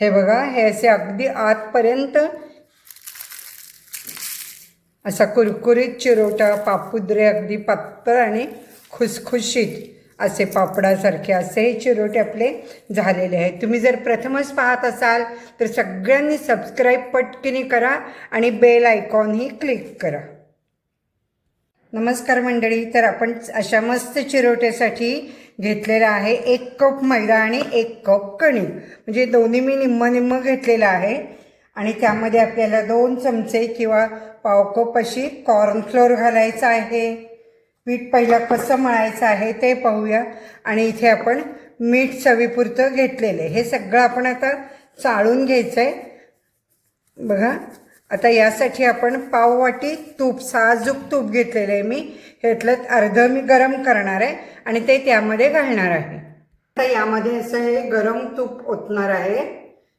हे बघा हे असे अगदी आतपर्यंत असा कुरकुरीत चिरोटा पापुद्रे अगदी पातळ आणि खुसखुशीत असे पापडासारखे असे हे चिरोटे आपले झालेले आहेत. तुम्ही जर प्रथमच पाहत असाल तर सगळ्यांनी सबस्क्राईब पटकिनी करा आणि बेल आयकॉनही क्लिक करा. नमस्कार मंडळी तर आपण अशा मस्त चिरोट्यासाठी घेतलेला आहे. एक कप मैदा आणि एक कप कणिक म्हणजे दोन्ही मी निम्म निम्म घेतलेलं आहे. आणि त्यामध्ये आपल्याला दोन चमचे किंवा पाव कप अशी कॉर्नफ्लोअर घालायचं आहे. पीठ पहिला कसं मळायचं आहे ते पाहूया. आणि इथे आपण मीठ चवीपुरतं घेतलेलं आहे. हे सगळं आपण आता चाळून घ्यायचं आहे बघा. आता यासाठी आपण पाववाटी तूप साजूक तूप घेतलेलं आहे मी. ह्यातलं अर्धं मी गरम करणार आहे आणि ते त्यामध्ये घालणार आहे. आता यामध्ये असं हे गरम तूप ओतणार आहे.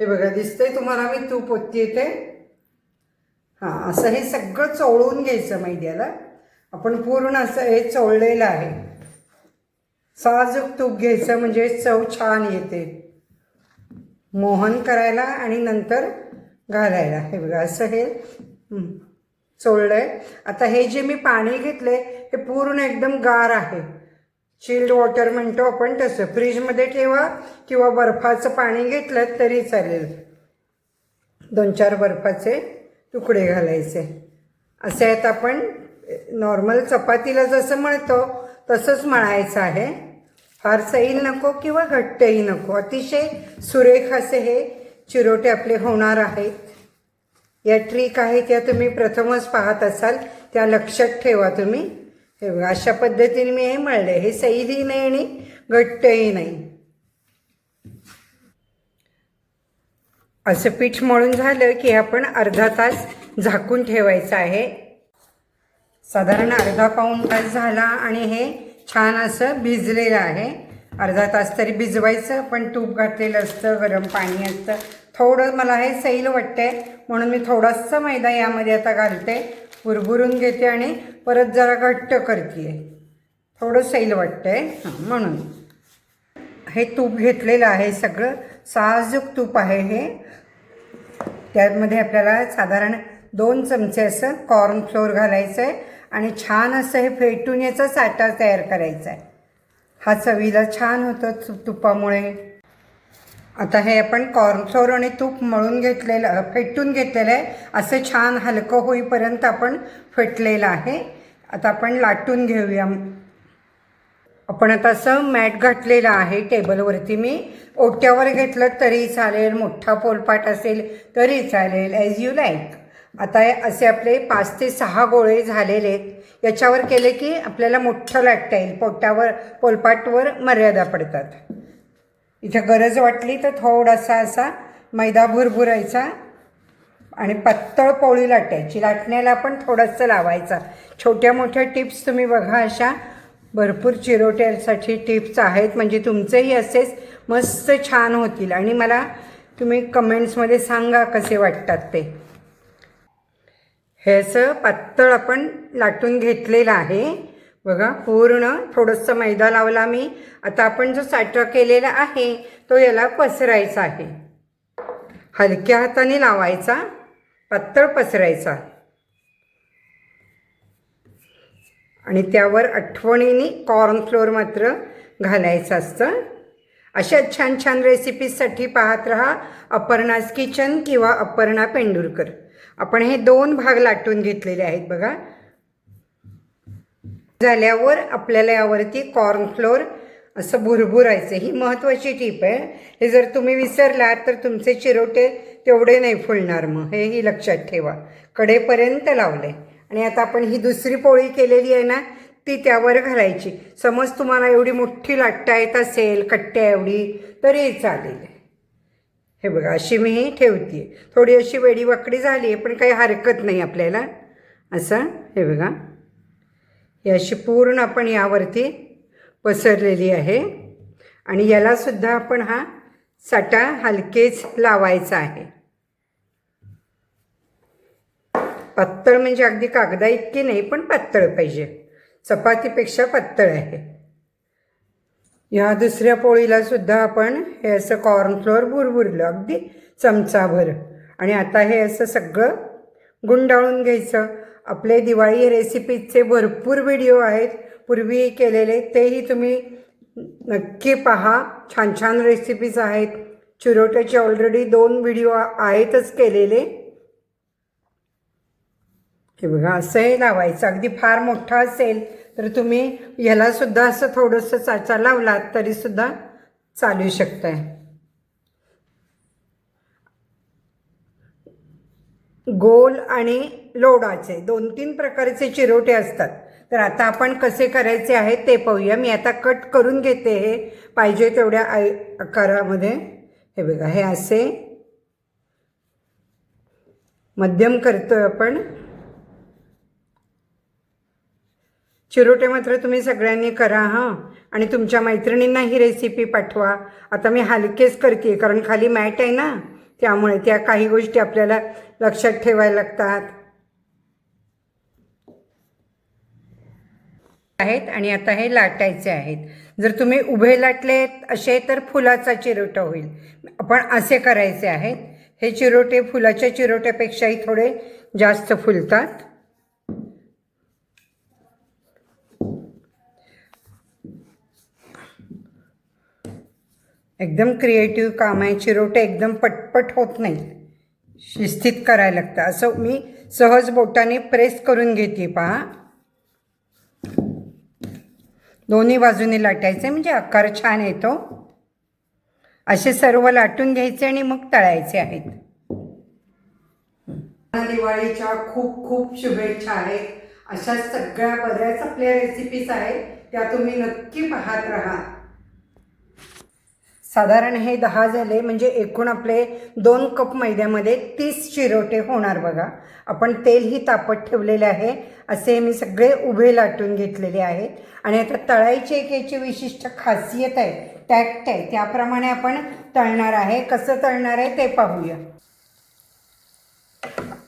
हे बघा दिसतंय तुम्हाला मी तूप ओतते ते हां असं हे सगळं चोळून घ्यायचं मैद्याला. आपण पूर्ण असं हे चोळलेलं आहे. साजूक तूप घ्यायचं म्हणजे चव छान येते. मोहन करायला आणि नंतर घालायला. हे बघा असं हे. चोळलं आहे. आता हे जे मी पाणी घेतले हे पूर्ण एकदम गार आहे. चिल्ड वॉटर म्हणतो आपण तसं. फ्रीजमध्ये ठेवा किंवा बर्फाचं पाणी घेतलं तरी चालेल. दोन चार बर्फाचे तुकडे घालायचे. असे आहेत आपण नॉर्मल चपातीला जसं मळतो तसंच मळायचं आहे. फार सैल नको किंवा घट्टही नको. अतिशय सुरेख असे हे चिरोटे आपले होणार आहेत. या ट्रिक आहे त्या तुम्ही प्रथमच पाहत असाल. त्या लक्षात ठेवा तुम्ही. हे बघा अशा पद्धतीने मी हे मळले. हे सैलही नाही आणि घट्टही नाही. असं पीठ मळून झालं की आपण अर्धा तास झाकून ठेवायचं आहे. साधारण अर्धा पाऊण तास झाला आणि हे छान असं भिजलेलं आहे. अर्धा तास तरी भिजवायचं पण तूप घातलेलं असतं गरम पाणी असतं. थोडं मला हे सैल वाटते म्हणून मी थोडासा मैदा यामध्ये आता घालते. भुरभुरून घेते आणि परत जरा घट्ट करते. थोडं सैल वाटतंय हां म्हणून. हे तूप घेतलेलं आहे सगळं. साहजूक तूप आहे हे. त्यामध्ये आपल्याला साधारण दोन चमचे असं कॉर्नफ्लोअर घालायचं आहे आणि छान असं हे फेटून याचा साठा तयार करायचा आहे हा चवीला छान होतं तु तुपामुळे. आता हे आपण कॉर्नफ्लोअर आणि तूप मळून घेतलेलं फेटून घेतलेलं आहे. असं छान हलकं होईपर्यंत आपण फेटलेलं आहे. आता आपण लाटून घेऊया. आपण आता असं मॅट घातलेलं आहे टेबलवरती मी. ओट्यावर घेतलं तरी चालेल मोठा पोलपाट असेल तरी चालेल ॲज यू लाईक आता हे असे आपले पाच ते सहा गोळे झालेले आहेत. याच्यावर केले की आपल्याला मोठं लाटता येईल पोटावर पोलपाटवर मर्यादा पडतात. इथे गरज वाटली तर थोडासा असा मैदा भुरभुरायचा आणि पातळ पोळी लाटायची. लाटण्याला पण थोडंसं लावायचा. छोट्या मोठ्या टिप्स तुम्ही बघा अशा. भरपूर चिरोट्यासाठी टिप्स आहेत. म्हणजे तुमचेही असेच मस्त छान होतील. आणि मला तुम्ही कमेंट्समध्ये सांगा कसे वाटतात ते. हे असं पातळ आपण लाटून घेतलेलं आहे. बघा पूर्ण थोडंसं मैदा लावला मी. आता आपण जो साठा केलेला आहे तो याला पसरायचा आहे. हलक्या हाताने लावायचा पातळ पसरायचा. आणि त्यावर आठवणीने कॉर्नफ्लोअर मात्र घालायचं असतं. अशा छान छान रेसिपीजसाठी पाहत राहा अपर्णाज किचन किंवा अपर्णा पेंडुरकर आपण हे दोन भाग लाटून घेतलेले आहेत बघा. झाल्यावर आपल्याला यावरती कॉर्नफ्लोअर असं भुरभुरायचं. ही महत्त्वाची टीप आहे. हे जर तुम्ही विसरलात तर तुमचे चिरोटे तेवढे नाही फुलणार मग. हेही लक्षात ठेवा. कडेपर्यंत लावले. आणि आता आपण ही दुसरी पोळी केलेली आहे ना ती त्यावर घालायची. समज तुम्हाला एवढी मोठी लाटता येत असेल कट्ट्या एवढी तरी चालेल. हे बघा अशी मी ही ठेवते थोडी अशी वेडीवाकडी झाली आहे पण काही हरकत नाही आपल्याला. असं हे बघा. ही अशी पूर्ण आपण यावरती पसरलेली आहे. आणि यालासुद्धा आपण हा साठा हलकेच लावायचा आहे. पातळ म्हणजे अगदी कागदा इतकी नाही पण पातळ पाहिजे. चपातीपेक्षा पातळ आहे. ह्या दुसऱ्या पोळीला सुद्धा आपण हे असं कॉर्नफ्लोअर भुरभुरलं अगदी चमचाभर. आणि आता हे असं सगळं गुंडाळून घ्यायचं. आपले दिवाळी रेसिपीजचे भरपूर व्हिडिओ आहेत. पूर्वी केलेले तेही तुम्ही नक्की पहा. छान छान रेसिपीज आहेत. चिरोट्याचे ऑलरेडी दोन व्हिडिओ आहेतच केलेले. हे बघा असं हे लावायचं. अगदी फार मोठा असेल तर तुम्ही ह्याला सुद्धा असं थोडंसं चाचा लावलात तरीसुद्धा चालू शकताय. गोल आणि लोडाचे दोन तीन प्रकारचे चिरोटे असतात. तर आता आपण कसे करायचे आहेत ते पाहूया. मी आता कट करून घेते हे. पाहिजे तेवढ्या आय आकारामध्ये. हे बघा हे असे. मध्यम करतोय आपण. चिरोटे मात्र तुम्ही सगळ्यांनी करा हां. आणि तुमच्या मैत्रिणींना ही रेसिपी पाठवा. आता मी हलकेच करते कारण खाली मॅट आहे ना. त्यामुळे त्या काही गोष्टी आपल्याला लक्षात ठेवायला लागतात. आहेत आणि आता हे लाटायचे आहेत. जर तुम्ही उभे लाटले असे तर फुलाचा चिरोटा होईल. आपण असे करायचे आहेत. हे चिरोटे फुलाच्या चिरोट्यापेक्षाही थोडे जास्त फुलतात. एकदम क्रिएटिव्ह काम आहे चिरोटे एकदम पटपट होत नाही शिस्तीत करायला लागतं. असं मी सहज बोटाने प्रेस करून घेते पहा. दोन्ही बाजूने लाटायचे म्हणजे आकार छान येतो. असे सर्व लाटून घ्यायचे आणि मग तळायचे आहेत. दिवाळीच्या खूप खूप शुभेच्छा आहेत. अशा सगळ्या बऱ्याच आपल्या रेसिपीज आहेत. त्या तुम्ही नक्की पाहत राहा. साधारण हे दहा झाले म्हणजे एकूण आपले दोन कप मैद्यामध्ये तीस चिरोटे होणार बघा. आपण तेलही तापत ठेवलेले आहे असे मी सगळे उभे लाटून घेतलेले आहेत. आणि आता तळायची एक याची विशिष्ट खासियत आहे टॅक्ट आहे त्याप्रमाणे आपण तळणार आहे. कसं तळणार आहे ते पाहूया.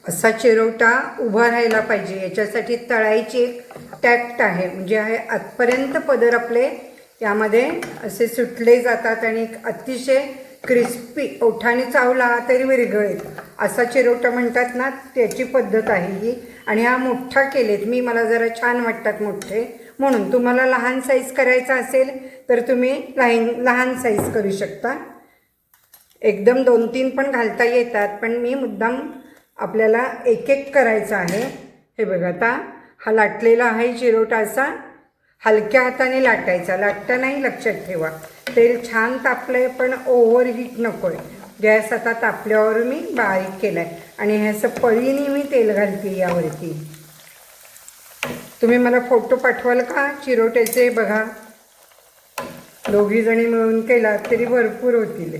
असा चिरोटा उभा राहायला पाहिजे याच्यासाठी तळायची एक टॅक्ट आहे म्हणजे आतपर्यंत पदर आपले त्यामध्ये असे सुटले जातात आणि एक अतिशय क्रिस्पी ओठाने चावला तरी विरघळेल. असा चिरोटा म्हणतात ना त्याची पद्धत आहे ही. आणि हा मोठा केलेत. मी मला जरा छान वाटतात मोठे. म्हणून तुम्हाला लहान साईज करायचा असेल तर तुम्ही लहान लहान साईज करू शकता. एकदम दोन तीन पण घालता येतात पण मी मुद्दाम आपल्याला एक एक करायचा आहे. हे बघा आता हा लाटलेला आहे चिरोटा असा. हलक्या हाताने लाटायचा. लाटतानाही लक्षात ठेवा. तेल छान तापलंय पण ओव्हर हीट नको आहे गॅस आता तापल्यावर मी बारीक केला आहे आणि ह्याचं पळीने मी तेल घालते यावरती. तुम्ही मला फोटो पाठवाल का? चिरोट्याचे बघा. दोघीजणी मिळून केला तरी भरपूर होतील.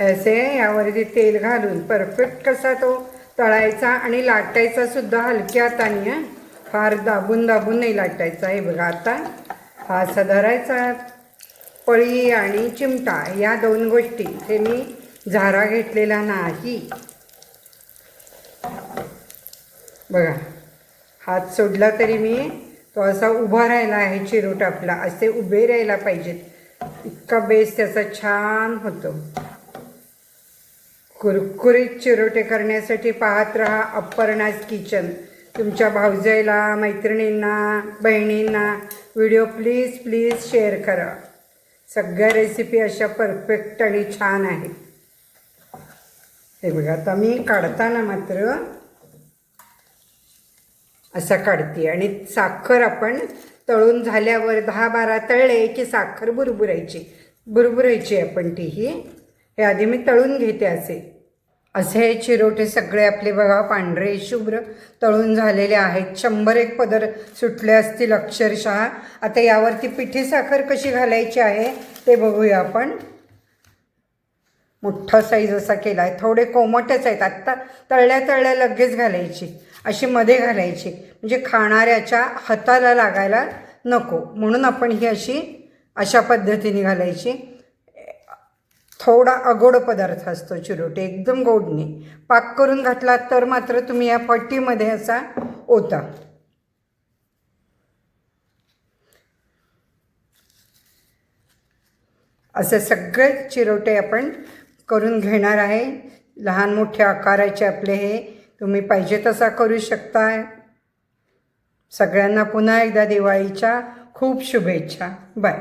असे यावरती तेल घालून. परफेक्ट कसा तो तळायचा आणि लाटायचा सुद्धा हलक्या हाताने फार दाबून दाबून नाही लाटायचा हे बघा आता. हा असा धरायचा. पळी आणि चिमटा या दोन गोष्टी. हे मी झारा घेतलेला नाही. बघा. हात सोडला तरी मी तो असा उभा राहिला आहे चिरोट आपला. असे उभे राहायला पाहिजेत. इतका बेस त्याचा छान होतो. कुरकुरीत चिरोटे करण्यासाठी पाहत राहा अपर्णाज किचन. तुमच्या भावजाईला मैत्रिणींना बहिणींना व्हिडिओ प्लीज प्लीज शेअर करा. सगळ्या रेसिपी अशा परफेक्ट आणि छान आहेत. हे बघा आता मी काढताना मात्र असा काढते. आणि साखर आपण तळून झाल्यावर दहा बारा तळले की साखर बुरबुरायची. बुरबुरायची आपण ती ही हे आधी मी तळून घेते असे. असे हे चिरोटे सगळे आपले बघा पांढरे शुभ्र तळून झालेले आहेत. शंभर एक पदर सुटले असतील अक्षरशः. आता यावरती पिठी साखर कशी घालायची आहे ते बघूया आपण. मोठा साईज असा केला आहे थोडे कोमटच आहेत. आत्ता तळल्या तळल्या लगेच घालायची. अशी मध्ये घालायची. म्हणजे खाणाऱ्याच्या हाताला लागायला नको. म्हणून आपण ही अशी अशा पद्धतीने घालायची. थोडा अगोड पदार्थ असतो चिरोटे एकदम गोड नाही पाक करून घातला तर मात्र तुम्ही या पट्टीमध्ये असा ओता. असे सगळे चिरोटे आपण करून घेणार आहे. लहान मोठ्या आकाराचे आपले हे तुम्ही पाहिजे तसा करू शकता सगळ्यांना पुन्हा एकदा दिवाळीच्या खूप शुभेच्छा. बाय.